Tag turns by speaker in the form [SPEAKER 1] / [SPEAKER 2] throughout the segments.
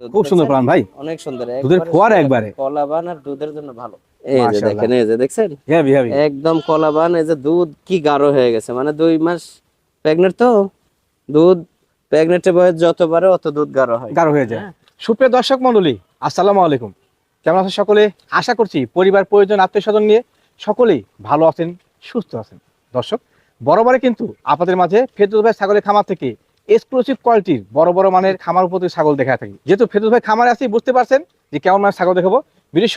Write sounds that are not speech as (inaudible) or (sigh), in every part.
[SPEAKER 1] খুব সুন্দর প্রাণ ভাই।
[SPEAKER 2] অনেক সুন্দর
[SPEAKER 1] দুধের ফোয়ারা। একবারে।
[SPEAKER 2] কলাবান আর দুধের জন্য ভালো। এই যে দেখেন এই যে দেখছেন?
[SPEAKER 1] হেভি হেভি
[SPEAKER 2] একদম কলাবান এই যে দুধ কি গাঢ় হয়ে গেছে। মানে দুই মাস প্রেগনেন্ট তো দুধ বয়স যত বাড়ে অত দুধ গাঢ় হয়।
[SPEAKER 1] গাঢ় হয়ে যায়। সুপ্রিয় দর্শক মন্ডলী আসসালামু আলাইকুম। কেমন আছেন সকলে? আশা করছি পরিবার পরিজন আত্মীয় স্বজন নিয়ে সকলেই ভালো আছেন সুস্থ আছেন। দর্শক বরাবরে কিন্তু আপনাদের মাঝে ফেরদৌস ভাই ছাগলের খামার থেকে এক্সক্লুসিভ কোয়ালিটির বড় বড় মানের খামার উপর ছাগল দেখা থাকি। যেহেতু ফেরুজ ভাই খামারে আছি, বুঝতে পারছেন যে কেমন মানের ছাগল দেখাবো।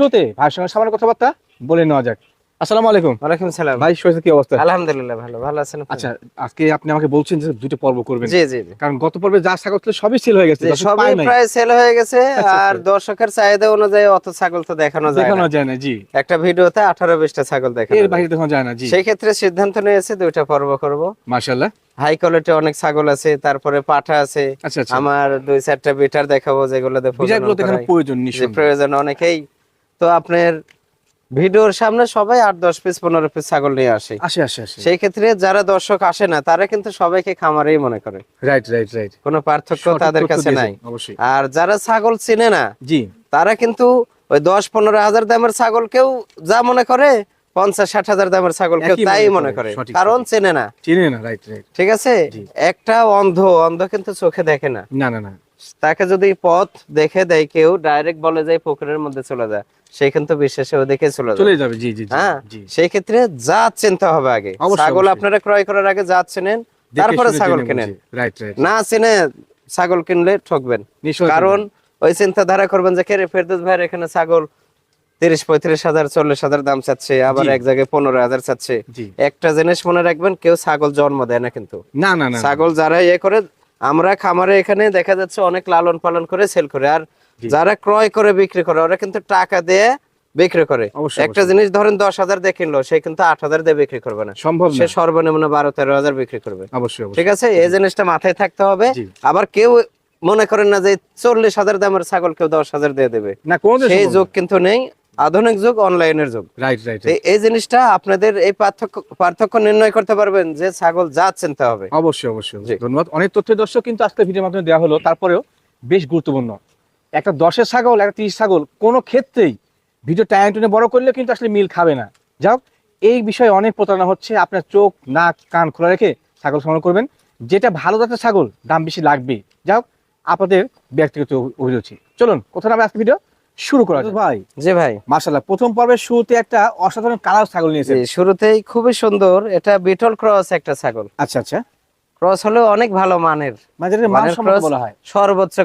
[SPEAKER 1] হতে ভাইয়ের সঙ্গে সামান্য কথাবার্তা বলে নেওয়া যাক। আসসালামু আলাইকুম।
[SPEAKER 2] ওয়ালাইকুম সালাম।
[SPEAKER 1] ভাই শরীরের কি অবস্থা?
[SPEAKER 2] আলহামদুলিল্লাহ ভালো ভালো আছেন
[SPEAKER 1] আচ্ছা আজকে আপনি আমাকে বলছেন যে দুটো পর্ব করবেন।
[SPEAKER 2] জি জি জি।
[SPEAKER 1] কারণ গত পর্বে যা ছাগল ছিল সবই সেল হয়ে গেছে
[SPEAKER 2] সবই প্রায় সেল হয়ে গেছে
[SPEAKER 1] আচ্ছা,
[SPEAKER 2] আর
[SPEAKER 1] আচ্ছা।
[SPEAKER 2] দর্শকের চাহিদা অনুযায়ী অত ছাগল তো দেখানো যায়
[SPEAKER 1] দেখানো যায় না জি।
[SPEAKER 2] একটা ভিডিওতে ছাগল দেখানো
[SPEAKER 1] এর
[SPEAKER 2] যায়।
[SPEAKER 1] বাইরে দেখানো যায় না জি।
[SPEAKER 2] সেই ক্ষেত্রে সিদ্ধান্ত নিয়েছে দুইটা পর্ব করব।
[SPEAKER 1] মাশাআল্লাহ।
[SPEAKER 2] হাই কোয়ালিটি অনেক ছাগল আছে তারপরে পাঠা আছে।
[SPEAKER 1] আচ্ছা আচ্ছা।
[SPEAKER 2] আমার দুই চারটা বিটার দেখাবো
[SPEAKER 1] যেগুলো প্রয়োজন
[SPEAKER 2] প্রয়োজন অনেকেই। তো আপনার ভিডিওর সামনে সবাই আট দশ পিস পনেরো পিস ছাগল নিয়ে আসে।
[SPEAKER 1] আসে আসে আসে।
[SPEAKER 2] সেই ক্ষেত্রে যারা দর্শক আসে না তারা কিন্তু সবাইকে খামারেই মনে করে।
[SPEAKER 1] রাইট রাইট রাইট
[SPEAKER 2] কোনো পার্থক্য তাদের কাছে নাই। আর যারা ছাগল চিনে না
[SPEAKER 1] জি।
[SPEAKER 2] তারা কিন্তু ওই দশ পনেরো হাজার দামের ছাগল কেউ যা মনে করে পঞ্চাশ ষাট হাজার দামের ছাগল কেউ তাই
[SPEAKER 1] মনে করে,
[SPEAKER 2] করে কারণ চেনে না।
[SPEAKER 1] চিনে না রাইট রাইট
[SPEAKER 2] ঠিক আছে? একটা অন্ধ অন্ধ কিন্তু চোখে দেখে না।
[SPEAKER 1] না না না।
[SPEAKER 2] তাকে যদি পথ দেখে দেয় কেউ ডাইরেক্ট বলে যায় পুকুরের মধ্যে চলে যায় কিন্তু বিশ্বাসে ও দেখে চলে
[SPEAKER 1] চলে যাবে জি জি
[SPEAKER 2] হ্যাঁ? সেই ক্ষেত্রে জাত চিনতে হবে আগে। ছাগল আপনারা ক্রয় করার আগে জাত চেনেন তারপরে ছাগল কেনেন। না চিনে ছাগল কিনলে ঠকবেন।
[SPEAKER 1] নিশ্চয়
[SPEAKER 2] কারণ ওই চিন্তাধারা করবেন যে কেরে ফেরদৌস ভাইয়ের এখানে ছাগল তিরিশ পঁয়ত্রিশ হাজার চল্লিশ হাজার দাম চাচ্ছে আবার এক জায়গায় পনেরো হাজার চাচ্ছে। একটা জিনিস মনে রাখবেন কেউ ছাগল জন্ম দেয় না কিন্তু।
[SPEAKER 1] না না না।
[SPEAKER 2] ছাগল যারা ইয়ে করে আমরা খামারে এখানে দেখা যাচ্ছে অনেক লালন পালন করে সেল করে। আর যারা ক্রয় করে বিক্রি করে ওরা কিন্তু টাকা দিয়ে বিক্রি করে। একটা জিনিস ধরেন দশ হাজার দিয়ে কিনলো সে কিন্তু আট হাজার দিয়ে বিক্রি করবে না।
[SPEAKER 1] সম্ভব
[SPEAKER 2] সে সর্বনিম্ন বারো তেরো হাজার বিক্রি করবে।
[SPEAKER 1] অবশ্যই
[SPEAKER 2] ঠিক আছে? এই জিনিসটা মাথায় থাকতে হবে। আবার কেউ মনে করেন না যে চল্লিশ হাজার দামের ছাগল কেউ দশ হাজার দিয়ে দেবে।
[SPEAKER 1] না কোন
[SPEAKER 2] সেই যুগ কিন্তু নেই। আধুনিক যুগ অনলাইনের যুগ।
[SPEAKER 1] রাইট রাইট
[SPEAKER 2] এই জিনিসটা আপনাদের এই পার্থক্য পার্থক্য নির্ণয় করতে পারবেন যে ছাগল জাত চিনতে হবে।
[SPEAKER 1] অবশ্যই অবশ্যই ধন্যবাদ। অনেক তথ্য দর্শক কিন্তু আজকে ভিডিওর মাধ্যমে দেওয়া হলো। তারপরেও বেশ গুরুত্বপূর্ণ। একটা দশের ছাগল একটা তিরিশ ছাগল কোনো ক্ষেত্রেই ভিডিও টাইম টুনে বড় করলে কিন্তু আসলে মিল খাবে না। যাও এই বিষয়ে অনেক প্রতারণা হচ্ছে। আপনার চোখ নাক কান খোলা রেখে ছাগল সংগ্রহ করবেন। যেটা ভালো জাতের ছাগল দাম বেশি লাগবে। যাও আপনাদের ব্যক্তিগত অভিরুচি। চলুন কোথাও আমরা আজকে ভিডিও? শুরু করা যাক। ভাই।
[SPEAKER 2] জি ভাই।
[SPEAKER 1] মার্শাল্লাহ প্রথম পর্বের শুরুতে একটা অসাধারণ কালার ছাগল নিয়েছে
[SPEAKER 2] জি, শুরুতেই খুবই সুন্দর এটা বিটল ক্রস একটা ছাগল।
[SPEAKER 1] আচ্ছা আচ্ছা।
[SPEAKER 2] ক্রস হলেও অনেক ভালো মানের।
[SPEAKER 1] মানে মান
[SPEAKER 2] মানের
[SPEAKER 1] বলা হয়।
[SPEAKER 2] সর্বোচ্চ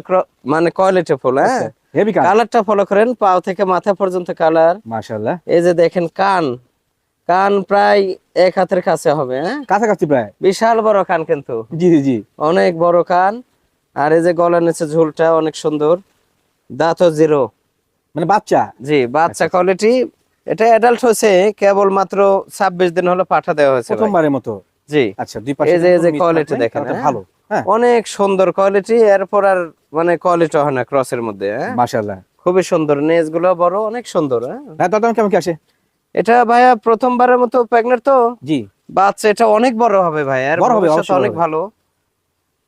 [SPEAKER 2] মানে কোয়ালিটি ফুল হ্যাঁ?
[SPEAKER 1] হেভি কালার
[SPEAKER 2] কালারটা ফলো করেন পাও থেকে মাথা পর্যন্ত কালার।
[SPEAKER 1] মার্শাল্লাহ
[SPEAKER 2] এই যে দেখেন কান। কান প্রায় এক হাতের কাছে হবে হ্যাঁ?
[SPEAKER 1] কাছাকাছি প্রায়।
[SPEAKER 2] বিশাল বড় কান কিন্তু।
[SPEAKER 1] জি জি জি।
[SPEAKER 2] অনেক বড় কান। আর এই যে গলার নিচে ঝুলটা অনেক সুন্দর। দাঁতও জিরো
[SPEAKER 1] মানে বাচ্চা?
[SPEAKER 2] জি বাচ্চা কোয়ালিটি এটা অ্যাডাল্ট হয়েছে কেবল মাত্র ছাব্বিশ দিন হলো পাঠা দেওয়া হয়েছে
[SPEAKER 1] প্রথমবারের মতো?
[SPEAKER 2] জি।
[SPEAKER 1] আচ্ছা দুই পাশে
[SPEAKER 2] এই যে- এই
[SPEAKER 1] থাকলে
[SPEAKER 2] দেখেন, হ্যাঁ?
[SPEAKER 1] ভালো হ্যাঁ।
[SPEAKER 2] অনেক সুন্দর কোয়ালিটি এরপর আর মানে কোয়ালিটি হয় না ক্রসের মধ্যে হ্যাঁ?
[SPEAKER 1] মাশাআল্লাহ।
[SPEAKER 2] খুবই সুন্দর নেজগুলো বড় অনেক সুন্দর হ্যাঁ?
[SPEAKER 1] হ্যাঁ দাদা কেমন কি আসে
[SPEAKER 2] এটা ভাইয়া প্রথমবারের মতো প্রেগনেন্ট তো?
[SPEAKER 1] জি।
[SPEAKER 2] বাচ্চা এটা অনেক বড় হবে ভাই আর
[SPEAKER 1] বড় হবে,
[SPEAKER 2] অনেক ভালো।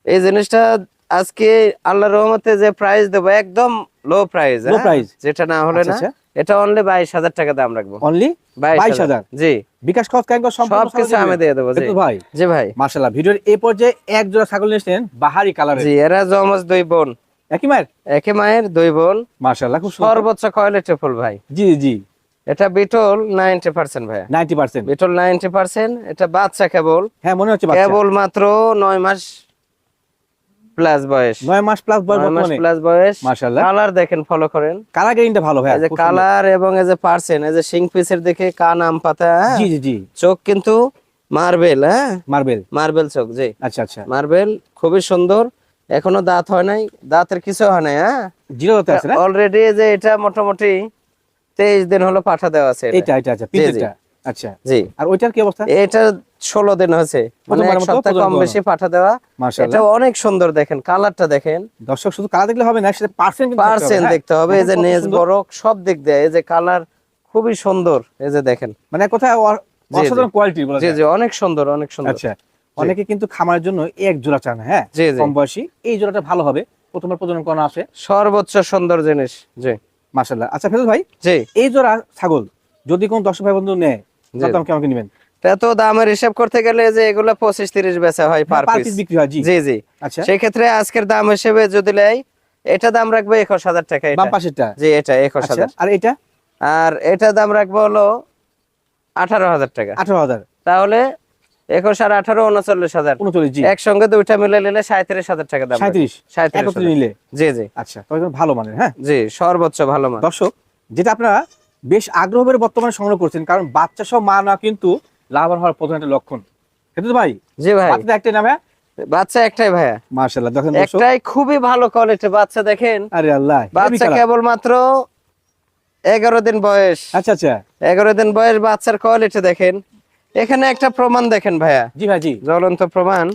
[SPEAKER 2] এই জিনিসটা আজকে আল্লাহ রহমতে যে প্রাইস দেবো একদম লো প্রাইস
[SPEAKER 1] Low price?
[SPEAKER 2] যেটা না হলে
[SPEAKER 1] আচ্ছা,
[SPEAKER 2] না
[SPEAKER 1] আচ্ছা।
[SPEAKER 2] এটা অনলি বাইশ হাজার টাকা দাম রাখব।
[SPEAKER 1] অনলি
[SPEAKER 2] বাইশ
[SPEAKER 1] 22,000
[SPEAKER 2] জি।
[SPEAKER 1] বিকাশ খরচ কেন সম্পূর্ণ
[SPEAKER 2] সব আমি দিয়ে দেবো জি।
[SPEAKER 1] ভাই
[SPEAKER 2] জি ভাই।
[SPEAKER 1] মাশাআল্লাহ ভিডিওর এই পর্যায়ে এক জোড়া ছাগল নিয়েছেন বাহারি কালারের
[SPEAKER 2] জি এরা জমজ দুই বোন।
[SPEAKER 1] একই মায়ের?
[SPEAKER 2] একে মায়ের দুই বোন।
[SPEAKER 1] মাশাআল্লাহ খুব
[SPEAKER 2] সর্বোচ্চ কোয়ালিটি ফুল ভাই।
[SPEAKER 1] জি জি।
[SPEAKER 2] এটা বিটল নাইনটি পার্সেন্ট ভাই
[SPEAKER 1] 90%
[SPEAKER 2] বিটল নাইনটি পার্সেন্ট এটা বাচ্চা কেবল।
[SPEAKER 1] হ্যাঁ মনে হচ্ছে বাচ্চা।
[SPEAKER 2] কেবল মাত্র নয় মাস প্লাস বয়স।
[SPEAKER 1] 9 মাস প্লাস বয়স
[SPEAKER 2] মাস প্লাস বয়স।
[SPEAKER 1] মাশাআল্লাহ।
[SPEAKER 2] কালার দেখেন ফলো করেন।
[SPEAKER 1] কালার গ্রেডিংটা ভালো ভাই
[SPEAKER 2] এই যে কালার এবং এই যে পার্সেন্ট এই যে শিং পিসের দিকে কান আম পাতা হ্যাঁ?
[SPEAKER 1] জি জি জি।
[SPEAKER 2] চোখ কিন্তু মার্বেল হ্যাঁ?
[SPEAKER 1] মার্বেল
[SPEAKER 2] মার্বেল চোখ জি।
[SPEAKER 1] আচ্ছা আচ্ছা।
[SPEAKER 2] মার্বেল খুবই সুন্দর। এখনও দাঁত হয় নাই। দাঁতের কিছু হয় নাই হ্যাঁ?
[SPEAKER 1] জিরো হতে আছে না?
[SPEAKER 2] অলরেডি যে এটা মোটামুটি তেইশ দিন হলো পাঠা দেওয়া আছে এটা।
[SPEAKER 1] এটা আচ্ছা আচ্ছা।
[SPEAKER 2] জি।
[SPEAKER 1] আর ওইটার কি অবস্থা?
[SPEAKER 2] এটা ষোলো দিন হয়েছে। মানে এক সপ্তাহ কম বেশি পাঠা দেওয়া। এটা অনেক সুন্দর দেখেন কালারটা দেখেন।
[SPEAKER 1] দর্শক শুধু কালার দেখলে হবে না সেটা পার্সেন্ট
[SPEAKER 2] পার্সেন্ট দেখতে হবে এই যে নেজ বড় সব দিক দিয়ে এই যে কালার খুবই সুন্দর এই যে দেখেন।
[SPEAKER 1] মানে কোথায় অসাধারণ কোয়ালিটি বলা
[SPEAKER 2] জি
[SPEAKER 1] যায়।
[SPEAKER 2] জি অনেক সুন্দর অনেক সুন্দর।
[SPEAKER 1] আচ্ছা অনেকে কিন্তু খামারের জন্য এক জোড়া চান হ্যাঁ? কম বয়সী এই জোড়াটা ভালো হবে প্রথমবার প্রজনন করানো আছে।
[SPEAKER 2] সর্বোচ্চ সুন্দর জিনিস জি।
[SPEAKER 1] মাশাল্লাহ আচ্ছা ফেরত ভাই
[SPEAKER 2] জি।
[SPEAKER 1] এই জোড়া ছাগল যদি কোন দর্শক ভাই বন্ধু নেয়
[SPEAKER 2] জি।
[SPEAKER 1] দাম কেমন কি নেবেন?
[SPEAKER 2] তা তো দামের হিসাব করতে গেলে যে এগুলো পঁচিশ তিরিশ বেচা হয় পার
[SPEAKER 1] পার
[SPEAKER 2] পিস
[SPEAKER 1] বিক্রি হয় জি।
[SPEAKER 2] জি
[SPEAKER 1] আচ্ছা।
[SPEAKER 2] সেই ক্ষেত্রে আজকের দাম হিসেবে যদি লেই এটা দাম রাখব একুশ হাজার টাকা
[SPEAKER 1] বাম পাশেরটা?
[SPEAKER 2] জি এটা একুশ
[SPEAKER 1] আচ্ছা
[SPEAKER 2] হাজার।
[SPEAKER 1] আর এটা?
[SPEAKER 2] আর এটা দাম রাখব হলো আঠারো হাজার টাকা।
[SPEAKER 1] আঠারো হাজার।
[SPEAKER 2] তাহলে একুশ আর আঠারো উনচল্লিশ হাজার।
[SPEAKER 1] উনচল্লিশ
[SPEAKER 2] একসঙ্গে দুইটা মিলে নিলে সাঁত্রিশ হাজার টাকা দাম
[SPEAKER 1] সাঁত্রিশ?
[SPEAKER 2] সাঁত্রিশ
[SPEAKER 1] নিলে?
[SPEAKER 2] জি জি।
[SPEAKER 1] আচ্ছা ভালো মানের হ্যাঁ?
[SPEAKER 2] জি সর্বোচ্চ ভালো মান
[SPEAKER 1] দর্শক যেটা আপনারা বেশ আগ্রহ বর্তমানে সংগ্রহ করছেন কারণ বাচ্চা সব মা না কিন্তু লাভবান হওয়ার প্রধান একটা লক্ষণ। কিন্তু ভাই
[SPEAKER 2] জি ভাই।
[SPEAKER 1] একটাই নামে
[SPEAKER 2] বাচ্চা একটাই ভাইয়া।
[SPEAKER 1] মার্শাল্লাহ দেখেন
[SPEAKER 2] একটাই খুবই ভালো কোয়ালিটি বাচ্চা দেখেন।
[SPEAKER 1] আরে আল্লাহ
[SPEAKER 2] বাচ্চা। কেবল মাত্র এগারো দিন বয়স।
[SPEAKER 1] আচ্ছা আচ্ছা।
[SPEAKER 2] এগারো দিন বয়স বাচ্চার কোয়ালিটি দেখেন। এখানে একটা প্রমাণ দেখেন ভাইয়া।
[SPEAKER 1] জি ভাই জি।
[SPEAKER 2] জ্বলন্ত প্রমাণ।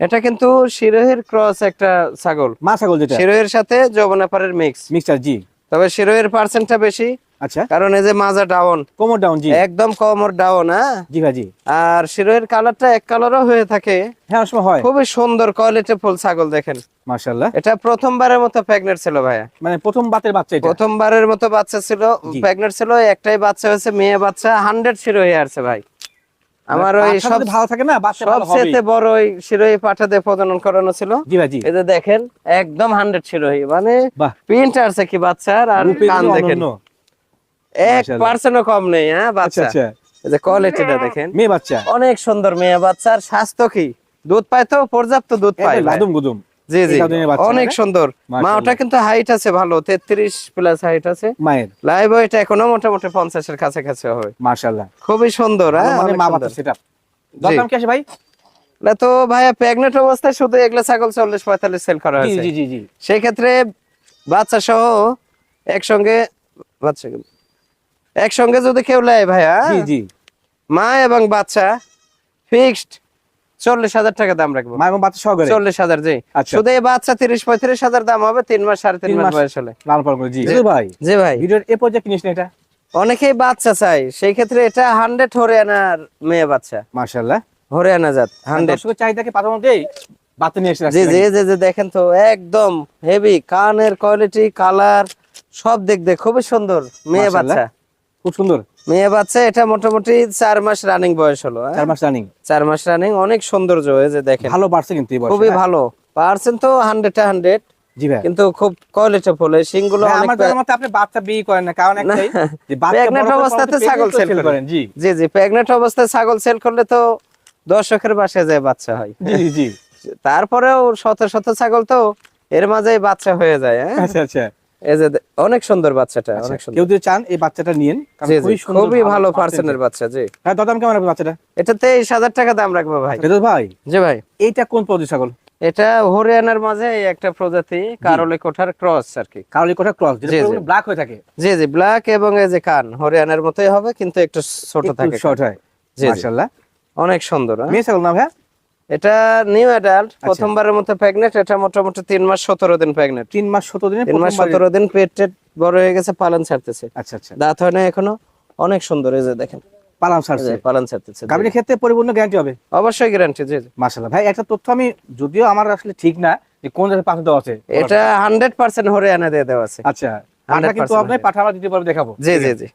[SPEAKER 2] এটা কিন্তু শিরোহের ক্রস একটা ছাগল।
[SPEAKER 1] মা ছাগল যেটা।
[SPEAKER 2] শিরোহের সাথে যৌবনাপাড়ের মিক্স
[SPEAKER 1] মিক্সচার জি।
[SPEAKER 2] তবে শিরোহের পার্সেন্টটা বেশি।
[SPEAKER 1] আচ্ছা।
[SPEAKER 2] কারণ এই যে মাজা ডাউন
[SPEAKER 1] কোমর ডাউন জি।
[SPEAKER 2] একদম কমর ডাউন হ্যাঁ?
[SPEAKER 1] জি ভাই জি।
[SPEAKER 2] আর শিরোহের কালারটা এক কালারও হয়ে থাকে।
[SPEAKER 1] হ্যাঁ সময় হয়।
[SPEAKER 2] খুবই সুন্দর কোয়ালিটি ফুল ছাগল দেখেন।
[SPEAKER 1] মার্শাল্লাহ
[SPEAKER 2] এটা প্রথমবারের মতো প্রেগনেন্ট ছিল ভাইয়া
[SPEAKER 1] মানে প্রথম বাতের বাচ্চা এটা?
[SPEAKER 2] প্রথমবারের মতো বাচ্চা ছিল
[SPEAKER 1] জি।
[SPEAKER 2] প্রেগনেন্ট ছিল একটাই বাচ্চা হয়েছে মেয়ে বাচ্চা হান্ড্রেড শিরোহী আসছে ভাই। আমার ওই সব
[SPEAKER 1] ভালো থাকে না? বাচ্চা ভালো হবে
[SPEAKER 2] সবচেয়ে বড় ওই শিরোহী পাঠাতে প্রজনন করানো ছিল।
[SPEAKER 1] জি ভাই জি।
[SPEAKER 2] এই যে দেখেন একদম হান্ড্রেড শিরোহী। মানে
[SPEAKER 1] বাহ।
[SPEAKER 2] প্রিন্ট আছে কি বাচ্চার আর কান দেখেন। এক
[SPEAKER 1] পার্সেন্ট
[SPEAKER 2] পার্সেন্টও কম নেই হ্যাঁ
[SPEAKER 1] আচ্ছা
[SPEAKER 2] বাচ্চা।
[SPEAKER 1] আচ্ছা
[SPEAKER 2] এই যে কোয়ালিটিটা দেখেন।
[SPEAKER 1] মেয়ে বাচ্চা।
[SPEAKER 2] অনেক সুন্দর মেয়ে বাচ্চার। স্বাস্থ্য কি? দুধ পায় তো পর্যাপ্ত দুধ পায়।
[SPEAKER 1] লাদুম গুদুম।
[SPEAKER 2] জি জি। অনেক সুন্দর। মা ওটা কিন্তু হাইট আছে ভালো তেত্রিশ প্লাস হাইট আছে।
[SPEAKER 1] মায়ের।
[SPEAKER 2] লাইভ ওয়েট এখনও মোটামুটি পঞ্চাশের কাছাকাছি হবে।
[SPEAKER 1] মার্শাল্লাহ
[SPEAKER 2] খুবই সুন্দর
[SPEAKER 1] মানে মা বাচ্চা সেটা দরদাম কি আছে ভাই?
[SPEAKER 2] না তো ভাইয়া প্রেগনেন্ট অবস্থায় শুধু এগুলা ছাগল চল্লিশ পঁয়তাল্লিশ সেল করা হয়েছে।
[SPEAKER 1] জি জি জি।
[SPEAKER 2] সেই ক্ষেত্রে বাচ্চা সহ একসঙ্গে বাচ্চা একসঙ্গে যদি কেউ নেয় ভাইয়া
[SPEAKER 1] জি জি।
[SPEAKER 2] মা এবং বাচ্চা ফিক্সড চল্লিশ হাজার টাকা দাম রাখব।
[SPEAKER 1] মা এবং বাচ্চা সহকারে?
[SPEAKER 2] চল্লিশ হাজার জি।
[SPEAKER 1] আচ্ছা।
[SPEAKER 2] শুধু এই বাচ্চা তিরিশ পঁয়ত্রিশ হাজার দাম হবে তিন মাস সাড়ে তিন মাস। বয়স হলে।
[SPEAKER 1] লাল পাল করে জি। ভাই।
[SPEAKER 2] জি ভাই।
[SPEAKER 1] ভিডিওর এ পর্যায়ে কিনিস না এটা?
[SPEAKER 2] অনেকেই বাচ্চা চাই সেই ক্ষেত্রে এটা হান্ড্রেড হরিয়ানার মেয়ে বাচ্চা।
[SPEAKER 1] মার্শাল্লাহ
[SPEAKER 2] হরিয়ানা জাত হান্ড্রেড
[SPEAKER 1] চাহিদাকে মধ্যেই বাচ্চা নিয়ে এসে
[SPEAKER 2] জি জি? জি দেখেন তো একদম হেভি কানের কোয়ালিটি কালার সব দিক দিয়ে খুবই সুন্দর মেয়ে বাচ্চা।
[SPEAKER 1] খুব সুন্দর।
[SPEAKER 2] মেয়ে বাচ্চা এটা মোটামুটি চার মাস রানিং বয়স হলো হ্যাঁ?
[SPEAKER 1] চার মাস রানিং
[SPEAKER 2] চার মাস রানিং অনেক সৌন্দর্য যে দেখেন।
[SPEAKER 1] ভালো বাড়ছে কিন্তু
[SPEAKER 2] খুবই
[SPEAKER 1] হ্যাঁ?
[SPEAKER 2] ভালো। পার্সেন্ট তো হান্ড্রেড হান্ড্রেড
[SPEAKER 1] জি ভাই।
[SPEAKER 2] কিন্তু খুব কোয়ালিটি ফুল এই সিংগুলো
[SPEAKER 1] আমার মতে আপনি বাচ্চা বিয়ে করেন না কারণ একটাই যে
[SPEAKER 2] অবস্থাতে ছাগল
[SPEAKER 1] করেন। জি।
[SPEAKER 2] জি অবস্থায় ছাগল সেল করলে তো দর্শকের বাসায় যায় বাচ্চা হয়।
[SPEAKER 1] জি জি জি।
[SPEAKER 2] তারপরেও শত শত ছাগল তো এর মাঝেই বাচ্চা হয়ে যায় হ্যাঁ?
[SPEAKER 1] আচ্ছা আচ্ছা।
[SPEAKER 2] এই যে অনেক সুন্দর বাচ্চাটা
[SPEAKER 1] আচ্ছা,
[SPEAKER 2] অনেক সুন্দর।
[SPEAKER 1] কেউ যদি চান এই বাচ্চাটা নিন খুবই সুন্দর,
[SPEAKER 2] খুবই ভালো পার্সেন্টের বাচ্চা জি।
[SPEAKER 1] হ্যাঁ দাদাম কেমন রাখবে বাচ্চাটা?
[SPEAKER 2] এটা তেইশ হাজার টাকা দাম রাখব ভাই।
[SPEAKER 1] এটা ভাই?
[SPEAKER 2] জি ভাই।
[SPEAKER 1] এইটা কোন প্রজাতির ছাগল?
[SPEAKER 2] এটা হরিয়ানার মাঝে একটা প্রজাতি কারলে কোঠার ক্রস আর কি।
[SPEAKER 1] কারলি কোঠা ক্রস যেটা। ব্ল্যাক হয়ে থাকে।
[SPEAKER 2] জি জি ব্ল্যাক এবং এই যে কান হরিয়ানার মতোই হবে কিন্তু একটু ছোট থাকে
[SPEAKER 1] শর্ট হয়।
[SPEAKER 2] জি।
[SPEAKER 1] মাশাআল্লাহ।
[SPEAKER 2] অনেক সুন্দর হ্যাঁ?
[SPEAKER 1] মেয়ে ছাগল না ভাই
[SPEAKER 2] এটা নিউ অ্যাডাল্ট
[SPEAKER 1] আচ্ছা।
[SPEAKER 2] প্রথমবারের মতো প্রেগনেন্ট এটা মোটামুটি তিন মাস সতেরো দিন প্রেগনেন্ট
[SPEAKER 1] তিন মাস সতেরো দিন
[SPEAKER 2] তিন মাস
[SPEAKER 1] প্রথমবারে-
[SPEAKER 2] সতেরো দিন পেট বড় হয়ে গেছে পালন ছাড়তেছে।
[SPEAKER 1] আচ্ছা আচ্ছা।
[SPEAKER 2] দাঁত হয় না এখনও অনেক সুন্দর এই যে দেখেন।
[SPEAKER 1] পালাম
[SPEAKER 2] এই পালন ছাড়তেছে।
[SPEAKER 1] গাভীর ক্ষেত্রে পরিপূর্ণ গ্যারান্টি হবে?
[SPEAKER 2] অবশ্যই গ্যারান্টি জি জি।
[SPEAKER 1] মাশাআল্লাহ। ভাই একটা তথ্য আমি যদিও আমার আসলে ঠিক না যে কোন জায়গায় পাঠা দেওয়া আছে
[SPEAKER 2] এটা দিয়ে দেওয়া আছে।
[SPEAKER 1] আচ্ছা কিন্তু
[SPEAKER 2] 100%
[SPEAKER 1] আপনি পাঠা আমরা দিতে পারব দেখাবো।
[SPEAKER 2] জি জি জি।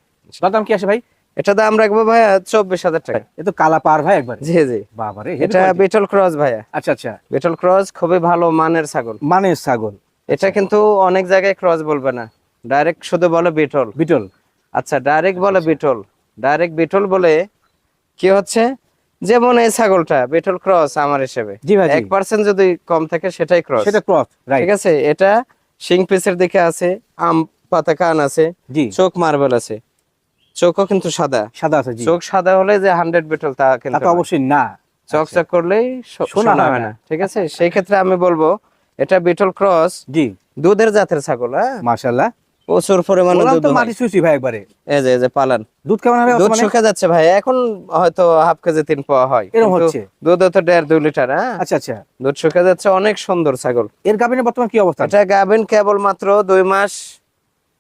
[SPEAKER 1] দাম কি আসে ভাই?
[SPEAKER 2] এটা দাম রাখব ভাইয়া চব্বিশ হাজার টাকা।
[SPEAKER 1] এ কালা পার ভাই একবার।
[SPEAKER 2] জি জি।
[SPEAKER 1] বাবারে
[SPEAKER 2] এটা বিটল ক্রস ভাইয়া।
[SPEAKER 1] আচ্ছা আচ্ছা।
[SPEAKER 2] বিটল ক্রস খুবই ভালো মানের ছাগল।
[SPEAKER 1] মানে ছাগল।
[SPEAKER 2] এটা কিন্তু অনেক জায়গায় ক্রস বলবে না। ডাইরেক্ট শুধু বলে বিটল
[SPEAKER 1] বিটল
[SPEAKER 2] আচ্ছা ডাইরেক্ট বলে বিটল ডাইরেক্ট বিটল বলে কি হচ্ছে? যেমন এই ছাগলটা বিটল ক্রস আমার হিসেবে।
[SPEAKER 1] জি ভাই,
[SPEAKER 2] এক পার্সেন্ট যদি কম থাকে সেটাই ক্রস
[SPEAKER 1] সেটা ক্রস
[SPEAKER 2] ঠিক আছে? এটা শিং পিসের দিকে আছে আম পাতা কান আছে
[SPEAKER 1] জি।
[SPEAKER 2] চোখ মার্বেল আছে। চোখও কিন্তু সাদা।
[SPEAKER 1] সাদা আছে
[SPEAKER 2] চোখ সাদা হলে যে হান্ড্রেড বিটল তা কিন্তু
[SPEAKER 1] অবশ্যই না।
[SPEAKER 2] চক চক করলেই
[SPEAKER 1] শোনা হয় না।
[SPEAKER 2] ঠিক আছে? সেই ক্ষেত্রে আমি বলব এটা বিটল ক্রস
[SPEAKER 1] জি।
[SPEAKER 2] দুধের জাতের ছাগল হ্যাঁ?
[SPEAKER 1] মাশাআল্লাহ।
[SPEAKER 2] প্রচুর পরিমাণে দুধ
[SPEAKER 1] তো মাটি সুইছি ভাই একবারে।
[SPEAKER 2] এই যে এই যে পালান।
[SPEAKER 1] দুধ কেমন হবে
[SPEAKER 2] দুধ শুকে যাচ্ছে ভাই এখন হয়তো হাফ কেজি তিন পোয়া হয়।
[SPEAKER 1] এরকম হচ্ছে?
[SPEAKER 2] দুধ তো দেড় দুই লিটার হ্যাঁ?
[SPEAKER 1] আচ্ছা আচ্ছা।
[SPEAKER 2] দুধ শুকে যাচ্ছে অনেক সুন্দর ছাগল।
[SPEAKER 1] এর গাভিনের বর্তমান কি অবস্থা?
[SPEAKER 2] এটা গাবেন কেবল মাত্র দুই মাস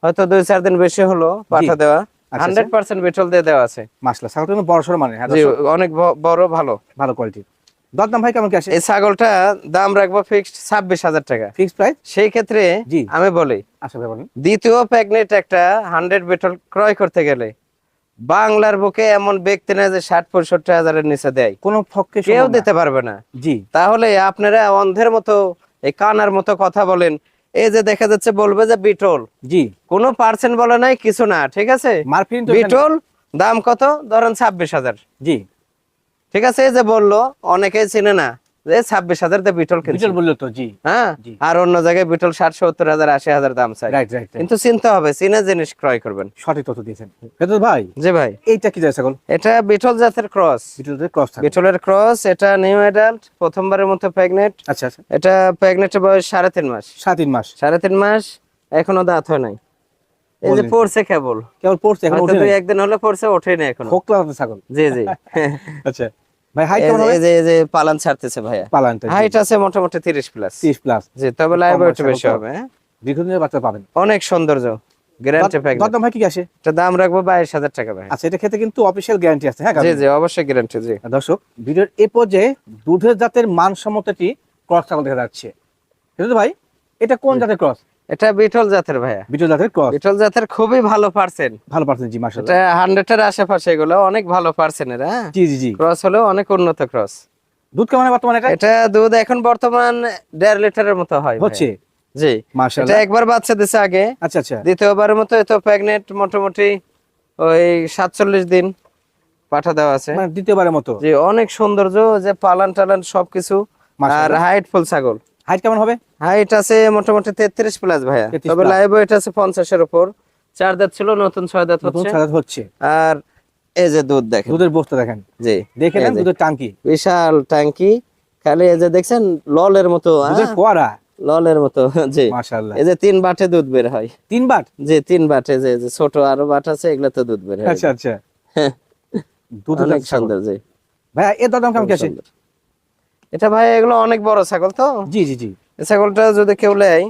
[SPEAKER 2] হয়তো দুই চার দিন বেশি হলো পাঠা দেওয়া।
[SPEAKER 1] আচ্ছা।
[SPEAKER 2] হান্ড্রেড পার্সেন্ট বিটল দিয়ে দেওয়া আছে।
[SPEAKER 1] মাসলা ছাগলটা বড় সড় মানে হ্যাঁ
[SPEAKER 2] অনেক বড় ভালো।
[SPEAKER 1] ভালো কোয়ালিটি দরদাম ভাই কেমন আসে
[SPEAKER 2] এই ছাগলটা দাম রাখব ফিক্সড ছাব্বিশ হাজার টাকা।
[SPEAKER 1] ফিক্স প্রাইস
[SPEAKER 2] সেই ক্ষেত্রে আমি বলি
[SPEAKER 1] আচ্ছা
[SPEAKER 2] দ্বিতীয় প্যাগনেট একটা হান্ড্রেড বেটল ক্রয় করতে গেলে বাংলার বুকে এমন ব্যক্তি না যে ষাট পঁয়ষট্টি হাজারের নিচে দেয়।
[SPEAKER 1] কোনো ফককে
[SPEAKER 2] কেউ দিতে পারবে না।
[SPEAKER 1] জি।
[SPEAKER 2] তাহলে আপনারা অন্ধের মতো এই কানার মতো কথা বলেন এই যে দেখা যাচ্ছে বলবে যে বিটল
[SPEAKER 1] জি।
[SPEAKER 2] কোনো পার্সেন্ট বলে নাই কিছু না ঠিক আছে?
[SPEAKER 1] বিটোল
[SPEAKER 2] বিটল দাম কত? ধরেন ছাব্বিশ হাজার।
[SPEAKER 1] জি।
[SPEAKER 2] ঠিক আছে এই যে বলল অনেকেই চিনে না। ছাব্বিশ হাজার বিটল
[SPEAKER 1] বিটল বলল তো জি।
[SPEAKER 2] হ্যাঁ? আর অন্য জায়গায় বিটল ষাট সত্তর হাজার আশি হাজার দাম চাই। কিন্তু চিনতে হবে চিনে জিনিস ক্রয় করবেন।
[SPEAKER 1] সঠিক তথ্য দিয়েছেন। ভাই
[SPEAKER 2] জি ভাই।
[SPEAKER 1] এইটা কি ছাগল
[SPEAKER 2] এটা বিটল জাতের ক্রস।
[SPEAKER 1] ক্রস
[SPEAKER 2] বিটলের ক্রস এটা নিউ অ্যাডাল্ট প্রথমবারের মতো প্রেগনেন্ট
[SPEAKER 1] আচ্ছা আচ্ছা।
[SPEAKER 2] এটা প্রেগনেন্টের বয়স সাড়ে তিন মাস।
[SPEAKER 1] সাড়ে তিন মাস।
[SPEAKER 2] সাড়ে তিন মাস এখনও দাঁত হয় নাই। এই যে পড়ছে কেবল।
[SPEAKER 1] কেবল পড়ছে এখন ওঠে।
[SPEAKER 2] একদিন হলে পড়ছে ওঠেই না
[SPEAKER 1] এখনও। ছাগল।
[SPEAKER 2] জি জি। (laughs)
[SPEAKER 1] আচ্ছা। ভাই হাইট কেমন
[SPEAKER 2] যে-
[SPEAKER 1] হবে?
[SPEAKER 2] এই যে এই যে পালান ছাড়তেছে ভাইয়া।
[SPEAKER 1] পালান তো
[SPEAKER 2] হাইট আছে মোটামুটি তিরিশ প্লাস
[SPEAKER 1] 30 প্লাস
[SPEAKER 2] জি তবে লাইভ একটু বেশি হবে হ্যাঁ?
[SPEAKER 1] দীর্ঘদিনের বাচ্চা পাবেন।
[SPEAKER 2] অনেক সৌন্দর্য। গ্যারান্টি প্যাক
[SPEAKER 1] দরদাম ভাই কি আসে?
[SPEAKER 2] এটা দাম রাখব বাইশ হাজার টাকা ভাই
[SPEAKER 1] আচ্ছা এটা খেতে কিন্তু গ্যারান্টি আছে হ্যাঁ
[SPEAKER 2] জি জি অবশ্যই গ্যারান্টি জি।
[SPEAKER 1] দর্শক ভিডিওর এ পর্যায়ে দুধের জাতের মানসম্মতটি ক্রস ছাগল দেখা যাচ্ছে। ভাই এটা কোন জাতের ক্রস
[SPEAKER 2] এটা বিটল জাতের ভাইয়া।
[SPEAKER 1] বিটল জাতের ক্রস
[SPEAKER 2] বিটল জাতের খুবই ভালো পার্সেন্ট
[SPEAKER 1] ভালো জি মাশাআল্লাহ।
[SPEAKER 2] এটা হান্ড্রেড এর আশেপাশে এগুলো অনেক ভালো পার্সেন্ট এরা হ্যাঁ?
[SPEAKER 1] জি জি জি।
[SPEAKER 2] ক্রস হলেও অনেক উন্নত ক্রস
[SPEAKER 1] দুধ কেমন বর্তমানে এটা?
[SPEAKER 2] এটা দুধ এখন বর্তমান দেড় লিটারের মতো হয়
[SPEAKER 1] হচ্ছে?
[SPEAKER 2] জি। এটা একবার বাচ্চা দিছে আগে।
[SPEAKER 1] আচ্ছা আচ্ছা।
[SPEAKER 2] দ্বিতীয়বারের মতো এত প্রেগনেন্ট মোটামুটি ওই সাতচল্লিশ দিন পাঠা দেওয়া আছে।
[SPEAKER 1] মানে দ্বিতীয়বারের মতো?
[SPEAKER 2] যে অনেক সৌন্দর্য যে পালান টালান সবকিছু। আর
[SPEAKER 1] মাশাআল্লাহ।
[SPEAKER 2] হাইট ফুল ছাগল।
[SPEAKER 1] হাইট কেমন হবে?
[SPEAKER 2] হাইট আছে মোটামুটি তেত্রিশ প্লাস ভাইয়া। তবে। লাইভ ওয়েট আছে পঞ্চাশের উপর। চার দাঁত ছিল নতুন ছয় দাঁত
[SPEAKER 1] নতুন
[SPEAKER 2] হচ্ছে।
[SPEAKER 1] সাজাত হচ্ছে।
[SPEAKER 2] আর এই যে দুধ দেখেন।
[SPEAKER 1] দুধের বস্তা দেখেন।
[SPEAKER 2] জি
[SPEAKER 1] দেখে
[SPEAKER 2] এই যে,
[SPEAKER 1] দুধের টাঙ্কি।
[SPEAKER 2] বিশাল ট্যাঙ্কি খালি এই যে দেখছেন ললের মতো
[SPEAKER 1] দুধের
[SPEAKER 2] হ্যাঁ?
[SPEAKER 1] ফোয়ারা
[SPEAKER 2] ললের মতো (laughs) জি।
[SPEAKER 1] মাশাআল্লাহ।
[SPEAKER 2] এই যে তিন বাটে দুধ বের হয়।
[SPEAKER 1] তিন বাট?
[SPEAKER 2] যে তিন বাটে যে যে ছোট আরও বাট আছে এগুলো তো দুধ বের হয়।
[SPEAKER 1] আচ্ছা আচ্ছা।
[SPEAKER 2] হ্যাঁ,
[SPEAKER 1] দুধ
[SPEAKER 2] অনেক সুন্দর জি।
[SPEAKER 1] ভাইয়া এর দাম কেমন কি আছে।
[SPEAKER 2] এটা ভাই এগুলো অনেক বড় ছাগল তো?
[SPEAKER 1] জি জি জি।
[SPEAKER 2] ছাগলটা যদি কেউ নেয়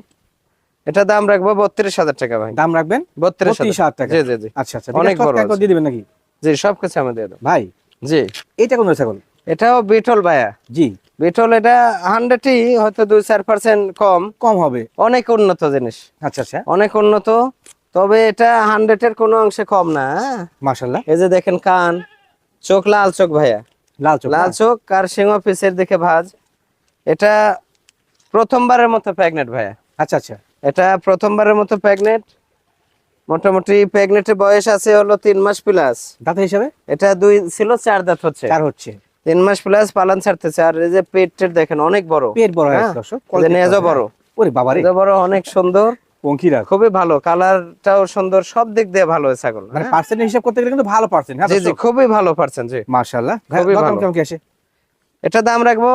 [SPEAKER 2] এটা দাম রাখব বত্রিশ হাজার টাকা ভাই।
[SPEAKER 1] দাম রাখবেন?
[SPEAKER 2] বত্রিশ
[SPEAKER 1] হাজার। টাকা।
[SPEAKER 2] জি জি জি।
[SPEAKER 1] আচ্ছা আচ্ছা।
[SPEAKER 2] অনেক বড়
[SPEAKER 1] দিয়ে দিবেন নাকি?
[SPEAKER 2] জি সবকিছু আমি দিয়ে দেবো।
[SPEAKER 1] ভাই
[SPEAKER 2] জি।
[SPEAKER 1] এটা কোন ছাগল?
[SPEAKER 2] এটাও বিটল ভাইয়া।
[SPEAKER 1] জি।
[SPEAKER 2] বিটল এটা হান্ড্রেডই হয়তো দুই চার পার্সেন্ট কম।
[SPEAKER 1] কম হবে।
[SPEAKER 2] অনেক উন্নত জিনিস।
[SPEAKER 1] আচ্ছা আচ্ছা।
[SPEAKER 2] অনেক উন্নত তবে এটা হান্ড্রেডের কোনো অংশে কম না হ্যাঁ?
[SPEAKER 1] মাশাআল্লাহ।
[SPEAKER 2] এই যে দেখেন কান চোখ লাল চোখ ভাইয়া।
[SPEAKER 1] লাল চোখ
[SPEAKER 2] লাল
[SPEAKER 1] না?
[SPEAKER 2] চোখ আর সিংহ পিসের দিকে ভাজ। এটা প্রথমবারের মতো প্রেগনেন্ট ভাইয়া।
[SPEAKER 1] আচ্ছা আচ্ছা।
[SPEAKER 2] এটা প্রথমবারের মতো প্রেগনেন্ট মোটামুটি প্রেগনেন্টের বয়স আছে হলো তিন মাস প্লাস
[SPEAKER 1] হিসাবে?
[SPEAKER 2] এটা দুই ছিল চার দাঁত হচ্ছে।
[SPEAKER 1] চার হচ্ছে।
[SPEAKER 2] তিন মাস প্লাস পালন ছাড়তেছে। আর এই যে পেটের দেখেন অনেক বড়।
[SPEAKER 1] পেট বড় হয় দর্শক
[SPEAKER 2] নেজও বড়।
[SPEAKER 1] ওরে বাবারে।
[SPEAKER 2] বড় অনেক সুন্দর।
[SPEAKER 1] পঙ্কিরা
[SPEAKER 2] খুবই ভালো কালারটাও সুন্দর সব দিক দিয়ে ভালো ছাগল।
[SPEAKER 1] মানে? পার্সেন্ট হিসাব করতে গেলে কিন্তু ভালো পার্সেন্ট হ্যাঁ
[SPEAKER 2] জি জি খুবই ভালো পারছেন জি।
[SPEAKER 1] মাশাআল্লাহ।
[SPEAKER 2] খুবই ভালো।
[SPEAKER 1] কেমন কি আসে
[SPEAKER 2] এটা দাম রাখব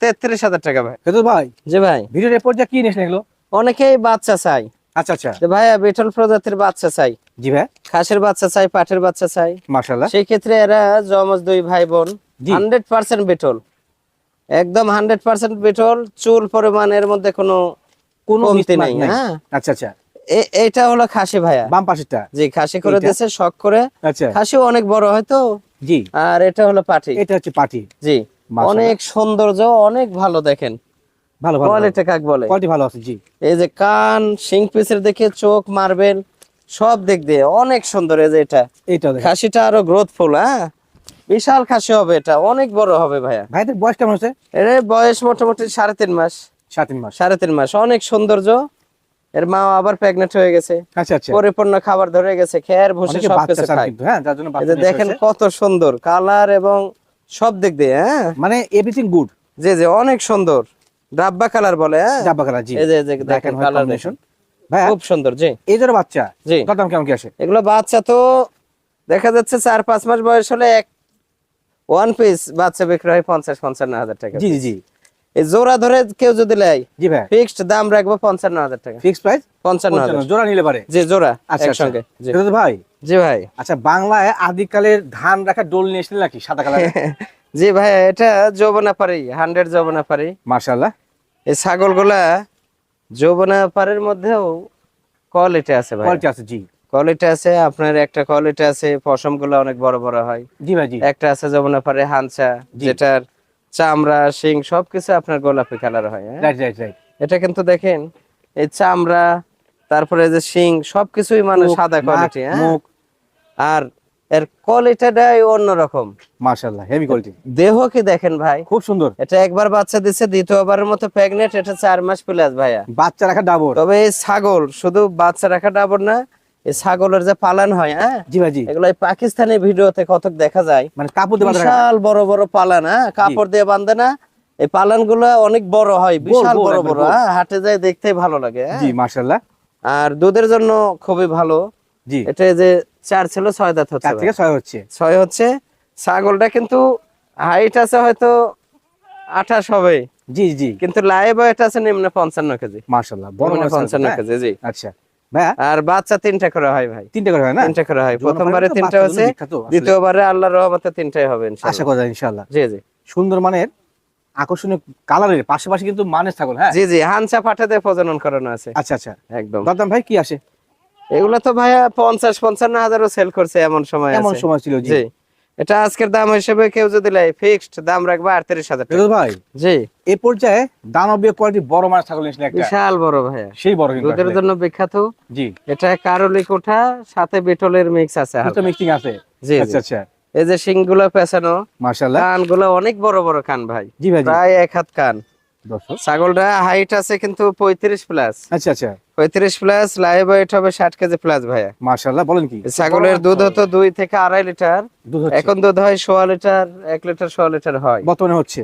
[SPEAKER 2] তেত্রিশ হাজার টাকা ভাই।
[SPEAKER 1] ফেরদৌস ভাই?
[SPEAKER 2] জি ভাই।
[SPEAKER 1] ভিডিওর পর্যায়ে কি এগুলো?
[SPEAKER 2] অনেকেই বাচ্চা চাই।
[SPEAKER 1] আচ্ছা আচ্ছা।
[SPEAKER 2] যে ভাইয়া বিটল প্রজাতির বাচ্চা চাই।
[SPEAKER 1] জি ভাই।
[SPEAKER 2] খাসের বাচ্চা চাই পাঠের বাচ্চা চাই।
[SPEAKER 1] মাশাআল্লাহ।
[SPEAKER 2] সেই ক্ষেত্রে এরা জমজ দুই ভাই বোন
[SPEAKER 1] জি।
[SPEAKER 2] Hundred percent Beetal. একদম হান্ড্রেড পার্সেন্ট বিটল চুল পরিমাণ এর মধ্যে কোনো
[SPEAKER 1] কোনো
[SPEAKER 2] কমতি নাই, হ্যাঁ।
[SPEAKER 1] আচ্ছা আচ্ছা।
[SPEAKER 2] এটা হলো খাসি ভাইয়া।
[SPEAKER 1] বাম পাশেরটা
[SPEAKER 2] জি খাসি করে দিয়েছে শখ করে।
[SPEAKER 1] আচ্ছা।
[SPEAKER 2] অনেক বড় হয়তো
[SPEAKER 1] জি।
[SPEAKER 2] আর এটা হলো পাঠি
[SPEAKER 1] এটা হচ্ছে পাটি।
[SPEAKER 2] জি। অনেক সৌন্দর্য অনেক ভালো দেখেন।
[SPEAKER 1] ভালো ভালো
[SPEAKER 2] কোয়ালিটি কাক বলে।
[SPEAKER 1] কোয়ালিটি ভালো আছে জি।
[SPEAKER 2] এই যে কান সিং পিসের দেখে চোখ মার্বেল সব দিক দিয়ে অনেক সুন্দর এই যে এটা।
[SPEAKER 1] এইটা
[SPEAKER 2] খাসিটা আরও গ্রোথফুল হ্যাঁ? বিশাল খাসি হবে এটা অনেক বড় হবে ভাইয়া।
[SPEAKER 1] ভাইদের বয়স কেমন হচ্ছে?
[SPEAKER 2] এর বয়স মোটামুটি সাড়ে তিন মাস। সাড়ে তিন মাস। অনেক সৌন্দর্য। এর মা আবার প্রেগনেন্ট হয়ে গেছে।
[SPEAKER 1] আচ্ছা আচ্ছা।
[SPEAKER 2] পরিপূর্ণ খাবার ধরে গেছে খেয়ার ভুসি
[SPEAKER 1] অনেকে
[SPEAKER 2] সব কিছু খায়।
[SPEAKER 1] হ্যাঁ
[SPEAKER 2] দেখেন কত সুন্দর। কালার এবং সব দিক দিয়ে হ্যাঁ।
[SPEAKER 1] মানে এভরিথিং গুড
[SPEAKER 2] জি জি অনেক সুন্দর। ডাব্বা কালার বলে হ্যাঁ।
[SPEAKER 1] জাব্বা কালার জি।
[SPEAKER 2] এই যে দেখেন কালার। দেখেন। খুব সুন্দর জি।
[SPEAKER 1] এই ধরো বাচ্চা?
[SPEAKER 2] জি।
[SPEAKER 1] দাম কেমন কি আসে?
[SPEAKER 2] এগুলো বাচ্চা তো দেখা যাচ্ছে চার পাঁচ মাস বয়স হলে এক ওয়ান পিস বাচ্চা বিক্রি হয় পঞ্চাশ পঞ্চান্ন হাজার টাকা
[SPEAKER 1] জি জি।
[SPEAKER 2] জোড়া ধরে কেউ যদি নেয়
[SPEAKER 1] জি ভাই।
[SPEAKER 2] ফিক্সড দাম রাখব পঞ্চান্ন হাজার টাকা
[SPEAKER 1] প্রাইস জোড়া নিলে পারে?
[SPEAKER 2] জি জোড়া
[SPEAKER 1] আচ্ছা আচ্ছা।
[SPEAKER 2] একসঙ্গে জি।
[SPEAKER 1] ভাই?
[SPEAKER 2] জি ভাই।
[SPEAKER 1] আচ্ছা বাংলায় আদিকালের ধান রাখা ডোল নিয়ে এসেছিলেন নাকি সাদা কালার (laughs)
[SPEAKER 2] জি ভাই এটা যৌবনা পারি হান্ড্রেড যৌবনা পারি এই ছাগলগুলা যৌবনা পারের মধ্যেও কোয়ালিটি আছে ভাই।
[SPEAKER 1] কোয়ালিটি আছে জি।
[SPEAKER 2] কোয়ালিটি আছে আপনার একটা কোয়ালিটি আছে পশমগুলো অনেক বড় বড় হয়।
[SPEAKER 1] জি ভাই জি।
[SPEAKER 2] একটা আছে যমুনা পারে হানসা। যেটার চামড়া শিং সবকিছু আপনার গোলাপি কালার হয় হ্যাঁ?
[SPEAKER 1] রাইট রাইট রাইট
[SPEAKER 2] এটা কিন্তু দেখেন এই চামড়া তারপরে যে শিং সবকিছুই মানে সাদা কোয়ালিটি হ্যাঁ?
[SPEAKER 1] মুখ।
[SPEAKER 2] আর এর কোয়ালিটিটাই অন্যরকম।
[SPEAKER 1] মাশাআল্লাহ হেভি কোয়ালিটি
[SPEAKER 2] দেহ কি দেখেন ভাই?
[SPEAKER 1] খুব সুন্দর।
[SPEAKER 2] এটা একবার বাচ্চা দিচ্ছে দ্বিতীয়বারের মতো প্রেগনেন্ট এটা চার মাস প্লাস ভাইয়া।
[SPEAKER 1] বাচ্চা রাখা ডাবর
[SPEAKER 2] তবে এই ছাগল শুধু বাচ্চা রাখা ডাবর না ছাগলের যে পালন হয় হ্যাঁ?
[SPEAKER 1] জি ভাই
[SPEAKER 2] এগুলো পাকিস্তানি ভিডিওতে কত দেখা যায়।
[SPEAKER 1] মানে কাপড় দিয়ে
[SPEAKER 2] বিশাল বড় বড় পালান হ্যাঁ? কাপড় দিয়ে বাঁধে না এই পালানগুলো অনেক বড় হয় বিশাল বড় বড় হ্যাঁ? হাটে যায় দেখতেই ভালো লাগে হ্যাঁ?
[SPEAKER 1] জি মাশাআল্লাহ।
[SPEAKER 2] আর দুধের জন্য খুবই ভালো।
[SPEAKER 1] জি।
[SPEAKER 2] এটা যে চার ছিল ছয় দাঁত হচ্ছে
[SPEAKER 1] থেকে ছয় হচ্ছে।
[SPEAKER 2] ছয় হচ্ছে। ছাগলটা কিন্তু হাইট আছে হয়তো আঠাশ হবে।
[SPEAKER 1] জি জি।
[SPEAKER 2] কিন্তু লাইভ ওয়েট আছে নিম্নে পঞ্চান্ন কেজি।
[SPEAKER 1] মাশাআল্লাহ বড়
[SPEAKER 2] পঞ্চান্ন? কেজি জি।
[SPEAKER 1] আচ্ছা।
[SPEAKER 2] আর বাচ্চা তিনটা করে হয় ভাই।
[SPEAKER 1] তিনটা করে হয় না?
[SPEAKER 2] তিনটা করে হয়। প্রথমবারে তিনটা হচ্ছে। দ্বিতীয়বারে আল্লাহর রহমতে তিনটাই হবে
[SPEAKER 1] আশা করা যায় ইনশাআল্লাহ।
[SPEAKER 2] জি জি।
[SPEAKER 1] সুন্দর মানের আকর্ষণীয় কালারের পাশাপাশি কিন্তু মানের ছাগল হ্যাঁ?
[SPEAKER 2] জি জি হানসা পাঠাতে প্রজনন করানো আছে।
[SPEAKER 1] আচ্ছা আচ্ছা।
[SPEAKER 2] একদম।
[SPEAKER 1] ভাই কি আসে?
[SPEAKER 2] এগুলো তো ভাইয়া পঞ্চাশ পঞ্চান্ন হাজারও সেল করছে এমন সময়
[SPEAKER 1] এমন সময় ছিল জি।
[SPEAKER 2] এটা আজকের দাম হিসেবে কেউ যদি লাই ফিক্সড দাম রাখবে আটত্রিশ হাজার টাকা।
[SPEAKER 1] ভাই
[SPEAKER 2] জি।
[SPEAKER 1] এই পর্যায়ে দানবীয় কোয়ালিটি বড় মাছ ছাগল একটা
[SPEAKER 2] বিশাল বড় ভাই
[SPEAKER 1] সেই বড়
[SPEAKER 2] দুধের জন্য বিখ্যাত।
[SPEAKER 1] জি।
[SPEAKER 2] এটা কারলি কোঠা সাথে বিটলের মিক্স আছে হালকা।
[SPEAKER 1] মিক্সিং আছে।
[SPEAKER 2] জি
[SPEAKER 1] আচ্ছা আচ্ছা।
[SPEAKER 2] এই যে শিংগুলো পেছানো
[SPEAKER 1] মাশাআল্লাহ।
[SPEAKER 2] কানগুলো অনেক বড় বড় কান ভাই।
[SPEAKER 1] জি ভাই
[SPEAKER 2] প্রায় এক হাত কান। ছাগলটা হাইট আছে কিন্তু পঁয়ত্রিশ প্লাস
[SPEAKER 1] আচ্ছা আচ্ছা।
[SPEAKER 2] পঁয়ত্রিশ প্লাস লাইভ ওয়েট হবে ষাট কেজি প্লাস ভাইয়া।
[SPEAKER 1] মাশাআল্লাহ বলেন কি?
[SPEAKER 2] ছাগলের দুধ হতো দুই থেকে আড়াই লিটার। এখন দুধ হয় সোয়া লিটার এক লিটার সোয়া লিটার হয়।
[SPEAKER 1] বর্তমানে হচ্ছে?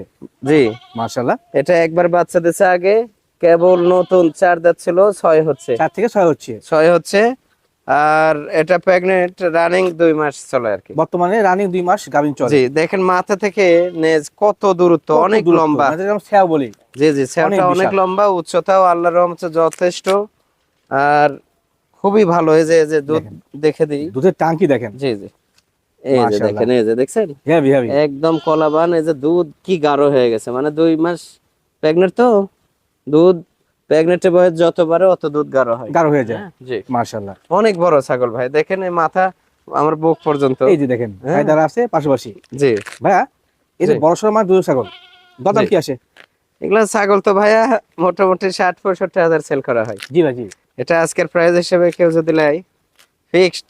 [SPEAKER 2] জি।
[SPEAKER 1] মাশাআল্লাহ।
[SPEAKER 2] এটা একবার বাচ্চা দিছে আগে কেবল নতুন চার দাঁত ছিল ছয় হচ্ছে।
[SPEAKER 1] চার থেকে ছয় হচ্ছে।
[SPEAKER 2] ছয় হচ্ছে। আর এটা প্রেগনেন্ট রানিং দুই মাস চলে আর কি।
[SPEAKER 1] বর্তমানে রানিং দুই মাস গাভিন চলে।
[SPEAKER 2] জি দেখেন মাথা থেকে নেজ কত দূরত্ব অনেক লম্বা।
[SPEAKER 1] স্যাও বলি।
[SPEAKER 2] জি জি সেটা
[SPEAKER 1] অনেক।
[SPEAKER 2] লম্বা উচ্চতাও আল্লাহর রহমতে যথেষ্ট। আর খুবই ভালো এই যে এই যে দুধ দেখে দিই।
[SPEAKER 1] দুধের টাঙ্কি দেখেন।
[SPEAKER 2] জি জি। এই যে দেখেন এই যে দেখছেন? একদম কলাবান এই যে দুধ কি গাঢ় হয়ে গেছে। মানে দুই মাস প্রেগনেন্ট তো দুধ বয়স যত বাড়ে অত দুধ গাঢ় হয়।
[SPEAKER 1] গাঢ় হয়ে যায়।
[SPEAKER 2] হ্যাঁ, জি।
[SPEAKER 1] মাশাআল্লাহ।
[SPEAKER 2] অনেক বড় ছাগল ভাই। দেখেন এই মাথা আমার বুক পর্যন্ত।
[SPEAKER 1] এই যে দেখেন
[SPEAKER 2] হ্যাঁ।
[SPEAKER 1] ফায়দার আছে পাশাপাশি।
[SPEAKER 2] জি।
[SPEAKER 1] ভাইয়া এই যে বড় মাছ দুধ ছাগল কি আসে?
[SPEAKER 2] এগুলা ছাগল তো ভাইয়া মোটামুটি ষাট পঁয়ষট্টি হাজার সেল করা হয়।
[SPEAKER 1] জি ভাই জি।
[SPEAKER 2] এটা আজকের প্রাইস হিসেবে কেউ যদি লাই ফিক্সড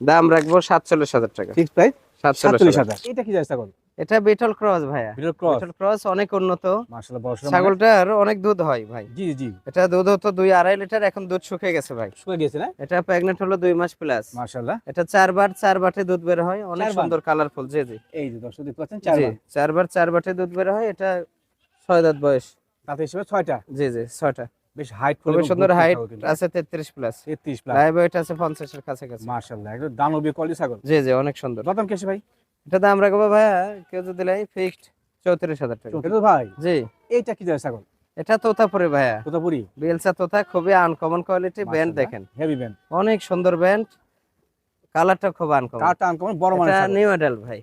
[SPEAKER 2] দাম রাখব সাতচল্লিশ হাজার টাকা।
[SPEAKER 1] ফিক্স প্রাইস
[SPEAKER 2] সাতচল্লিশ হাজার।
[SPEAKER 1] এটা কি যায় ছাগল?
[SPEAKER 2] এটা বিটল ক্রস ভাইয়া।
[SPEAKER 1] বিটল ক্রস
[SPEAKER 2] বিটল ক্রস অনেক উন্নত।
[SPEAKER 1] মাশাআল্লাহ বড়
[SPEAKER 2] ছাগলটার অনেক দুধ হয় ভাই।
[SPEAKER 1] জি জি।
[SPEAKER 2] এটা দুধ হতো দুই আড়াই লিটার এখন দুধ শুকিয়ে গেছে ভাই।
[SPEAKER 1] শুয়ে গেছে না?
[SPEAKER 2] এটা প্রেগনেন্ট হলো দুই মাস প্লাস
[SPEAKER 1] মাশাআল্লাহ।
[SPEAKER 2] এটা চারবার চার বাটে দুধ বের হয়। অনেক সুন্দর কালারফুল জি জি।
[SPEAKER 1] এই যে দর্শক দেখতে পাচ্ছেন চারবার।
[SPEAKER 2] চারবার চার বাটে দুধ বের হয়। এটা ছয় দাঁত বয়স।
[SPEAKER 1] তাতে হিসেবে ছয়টা?
[SPEAKER 2] জি জি ছয়টা।
[SPEAKER 1] বেশ হাইট
[SPEAKER 2] খুবই সুন্দর হাইট আছে তেত্রিশ প্লাস
[SPEAKER 1] 33 প্লাস
[SPEAKER 2] লাইভ ওয়েট আছে পঞ্চাশের কাছাকাছি।
[SPEAKER 1] মাশাআল্লাহ একদম দানবীয় কোয়ালিটি ছাগল।
[SPEAKER 2] জি জি অনেক সুন্দর।
[SPEAKER 1] দরদাম কি আসে ভাই?
[SPEAKER 2] এটা দাম রাখব ভাইয়া কেউ যদি লাই ফিক্সড চৌত্রিশ হাজার টাকা।
[SPEAKER 1] ভাই?
[SPEAKER 2] জি।
[SPEAKER 1] এইটা কি ছাগল
[SPEAKER 2] এটা তোতাপুরি ভাইয়া।
[SPEAKER 1] তোতাপুরি?
[SPEAKER 2] বিএলসা তোতা খুবই আনকমন কোয়ালিটি ব্যান্ড দেখেন।
[SPEAKER 1] হেভি ব্যান্ড
[SPEAKER 2] অনেক সুন্দর ব্যান্ড কালারটা খুব আনকমন
[SPEAKER 1] কাটা আনকমন বড়
[SPEAKER 2] এটা নিউ মডেল ভাই।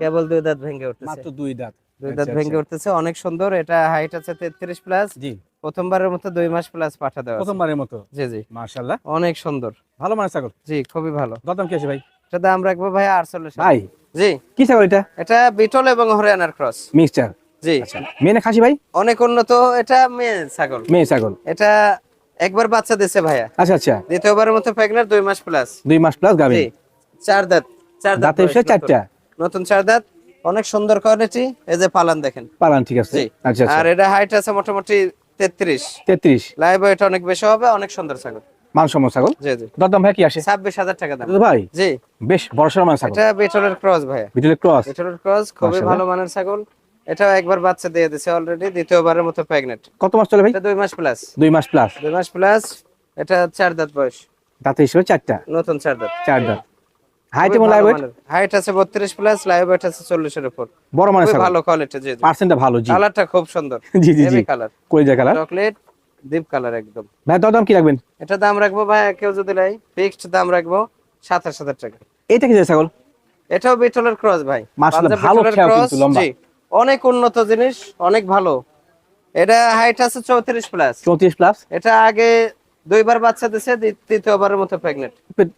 [SPEAKER 2] কেবল দুই দাঁত ভেঙে উঠতেছে।
[SPEAKER 1] মাত্র দুই দাঁত।
[SPEAKER 2] দুই
[SPEAKER 1] আচ্ছা,
[SPEAKER 2] দাঁত ভেঙে
[SPEAKER 1] আচ্ছা।
[SPEAKER 2] উঠতেছে অনেক সুন্দর। এটা হাইট আছে তেত্রিশ প্লাস
[SPEAKER 1] জি।
[SPEAKER 2] প্রথমবারের মতো দুই মাস প্লাস পাঠা দেওয়া
[SPEAKER 1] প্রথমবারের মতো?
[SPEAKER 2] জি জি।
[SPEAKER 1] মাশাআল্লাহ।
[SPEAKER 2] অনেক সুন্দর।
[SPEAKER 1] ভালো মানের ছাগল?
[SPEAKER 2] জি খুবই ভালো।
[SPEAKER 1] দরদাম কি আসে ভাই?
[SPEAKER 2] এটা দাম রাখব ভাই আটচল্লিশ
[SPEAKER 1] ভাই
[SPEAKER 2] জি।
[SPEAKER 1] কি ছাগল এটা?
[SPEAKER 2] এটা বিটল এবং হরিয়ানার ক্রস।
[SPEAKER 1] মিক্সচার?
[SPEAKER 2] জি।
[SPEAKER 1] আচ্ছা। মেয়ে খাসি ভাই?
[SPEAKER 2] অনেক উন্নত এটা মেয়ে ছাগল।
[SPEAKER 1] মেয়ে ছাগল।
[SPEAKER 2] এটা একবার বাচ্চা দিছে ভাইয়া।
[SPEAKER 1] আচ্ছা আচ্ছা।
[SPEAKER 2] দ্বিতীয়বারের মতো প্রেগনেন্ট দুই মাস প্লাস
[SPEAKER 1] দুই মাস প্লাস গাবি
[SPEAKER 2] জি। চার দাঁত চার দাঁত বয়স,
[SPEAKER 1] চারটা?
[SPEAKER 2] নতুন। চার দাঁত অনেক সুন্দর কোয়ালিটি এই যে পালান দেখেন।
[SPEAKER 1] পালান ঠিক আছে। আচ্ছা আচ্ছা।
[SPEAKER 2] আর এটা হাইট আছে মোটামুটি তেত্রিশ।
[SPEAKER 1] তেত্রিশ।
[SPEAKER 2] লাইভ ওয়েট অনেক বেশি হবে অনেক সুন্দর ছাগল।
[SPEAKER 1] মানসম্মত ছাগল? দরদাম ভাই কি আসে?
[SPEAKER 2] ছাব্বিশ হাজার টাকা দাম।
[SPEAKER 1] ভাই?
[SPEAKER 2] জি।
[SPEAKER 1] বেশ বড় সড় মানের ছাগল।
[SPEAKER 2] এটা বিটলের ক্রস ভাইয়া।
[SPEAKER 1] ভিতরে ক্রস?
[SPEAKER 2] বিটলের ক্রস খুবই ভালো মানের ছাগল। এটা একবার বাচ্চা দিয়ে দিছে অলরেডি দ্বিতীয়বারের মতো প্রেগনেন্ট
[SPEAKER 1] কত মাস চলে ভাই?
[SPEAKER 2] দুই মাস প্লাস
[SPEAKER 1] দুই মাস প্লাস
[SPEAKER 2] দুই মাস প্লাস এটা চার দাঁত বয়স।
[SPEAKER 1] দাঁতের হিসেবে চারটা।
[SPEAKER 2] নতুন চার দাঁত।
[SPEAKER 1] চার দাঁত। হাইট এবং লাইভ
[SPEAKER 2] হাইট আছে বত্রিশ প্লাস লাইভ ওয়েট আছে চল্লিশের উপর।
[SPEAKER 1] বড় ছাগল।
[SPEAKER 2] ভালো কোয়ালিটি জি
[SPEAKER 1] পার্সেন্টটা ভালো জি।
[SPEAKER 2] কালারটা খুব সুন্দর।
[SPEAKER 1] জি জি জি।
[SPEAKER 2] কালার
[SPEAKER 1] কলিজা কালার
[SPEAKER 2] চকলেট ডিপ কালার একদম।
[SPEAKER 1] ভাই দরদাম কি রাখবেন?
[SPEAKER 2] এটা দাম রাখব ভাই কেউ যদি নাই ফিক্সড দাম রাখব সাতাশ হাজার টাকা।
[SPEAKER 1] এটা কি ছাগল?
[SPEAKER 2] এটাও বিটলের ক্রস ভাই।
[SPEAKER 1] মাশাআল্লাহ, ভালো কিন্তু, লম্বা।
[SPEAKER 2] অনেক উন্নত জিনিস অনেক ভালো। এটা হাইট আছে চৌত্রিশ প্লাস
[SPEAKER 1] চৌত্রিশ প্লাস
[SPEAKER 2] এটা আগে দুইবার বাচ্চা দিছে তৃতীয়বারের মতো প্রেগনেন্ট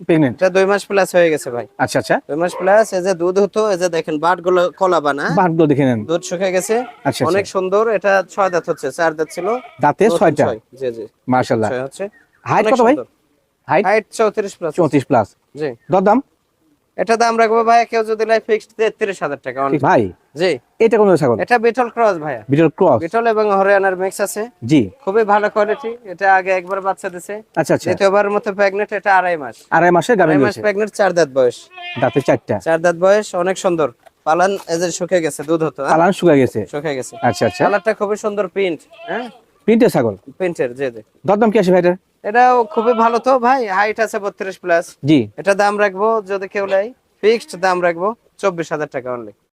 [SPEAKER 1] প্রেগনেন্ট
[SPEAKER 2] এটা দুই মাস প্লাস হয়ে গেছে ভাই।
[SPEAKER 1] আচ্ছা আচ্ছা।
[SPEAKER 2] দুই মাস প্লাস এই যে দুধ হতো এই যে দেখেন বাটগুলো কলা বানা।
[SPEAKER 1] বাটগুলো দেখে নেন।
[SPEAKER 2] দুধ শুকিয়ে গেছে।
[SPEAKER 1] আচ্ছা
[SPEAKER 2] অনেক সুন্দর এটা ছয় দাঁত হচ্ছে চার দাঁত ছিল।
[SPEAKER 1] দাঁতে ছয়টা?
[SPEAKER 2] ছয়। জি জি।
[SPEAKER 1] মাশাআল্লাহ।
[SPEAKER 2] ছয় হচ্ছে।
[SPEAKER 1] হাইট কত ভাই? হাইট
[SPEAKER 2] হাইট চৌত্রিশ প্লাস
[SPEAKER 1] চৌত্রিশ প্লাস
[SPEAKER 2] জি।
[SPEAKER 1] দরদাম?
[SPEAKER 2] এটা দাম রাখব ভাই কেউ যদি লাই ফিক্সড হাজার টাকা
[SPEAKER 1] ভাই
[SPEAKER 2] জি।
[SPEAKER 1] এটা কোন ছাগল?
[SPEAKER 2] এটা বিটল ক্রস ভাইয়া।
[SPEAKER 1] বিটল ক্রস
[SPEAKER 2] বিটল এবং হরিয়ানার মিক্স আছে।
[SPEAKER 1] জি।
[SPEAKER 2] খুবই ভালো কোয়ালিটি এটা আগে একবার বাচ্চা দিছে।
[SPEAKER 1] আচ্ছা আচ্ছা।
[SPEAKER 2] দ্বিতীয়বারের মতো প্রেগনেন্ট এটা আড়াই মাস।
[SPEAKER 1] আড়াই মাসের গাভী
[SPEAKER 2] আড়াই মাস
[SPEAKER 1] রয়েছে
[SPEAKER 2] প্রেগনেন্ট চার দাঁত বয়স।
[SPEAKER 1] দাঁতে চারটা?
[SPEAKER 2] চার দাঁত বয়স অনেক সুন্দর। পালান এজের শুকে গেছে দুধ হতো হ্যাঁ?
[SPEAKER 1] পালান শুকা গেছে?
[SPEAKER 2] শুকে গেছে।
[SPEAKER 1] আচ্ছা আচ্ছা।
[SPEAKER 2] কালারটা খুবই সুন্দর প্রিন্ট হ্যাঁ?
[SPEAKER 1] প্রিন্টের ছাগল?
[SPEAKER 2] প্রিন্টের জি জি।
[SPEAKER 1] দরদাম কি আছে ভাইটার?
[SPEAKER 2] এটাও খুবই ভালো তো ভাই হাইট আছে বত্রিশ প্লাস
[SPEAKER 1] জি।
[SPEAKER 2] এটা দাম রাখব যদি কেউ লাই ফিক্সড দাম রাখব চব্বিশ হাজার টাকা অনলি